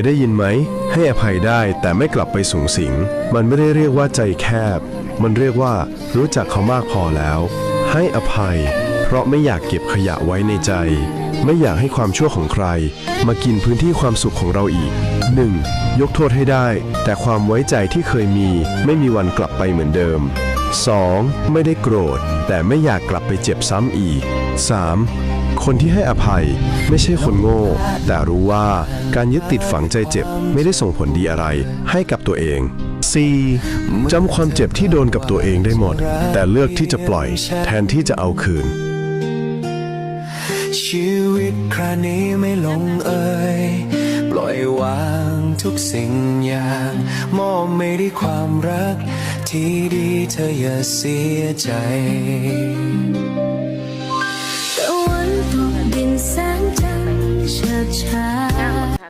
ยได้ยินไหม ให้อภัยได้แต่ไม่กลับไปสูงสิง มันไม่ได้เรียกว่าใจแคบ มันเรียกว่ารู้จักเขามากพอแล้ว ให้อภัย เพราะไม่อยากเก็บขยะไว้ในใจ ไม่อยากให้ความชั่วของใคร มากินพื้นที่ความสุขของเราอีก 1. ยกโทษให้ได้ แต่ความไว้ใจที่เคยมี ไม่มีวันกลับไปเหมือนเดิม 2. ไม่ได้โกรธ แต่ไม่อยากกลับไปเจ็บซ้ำอีก 3. คนที่ให้อภัยไม่ใช่คนโง่ แต่รู้ว่าการยึดติดฝังใจเจ็บไม่ได้ส่งผลดีอะไรให้กับตัวเอง 4. จำความเจ็บที่โดนกับตัวเองได้หมด แต่เลือกที่จะปล่อย แทนที่จะเอาคืน ชีวิตคราวนี้ไม่ลงเอ่ยปล่อยวางทุกสิ่งอย่าง มอบไม่ได้ความรัก ที่ดีเธออย่าเสียใจ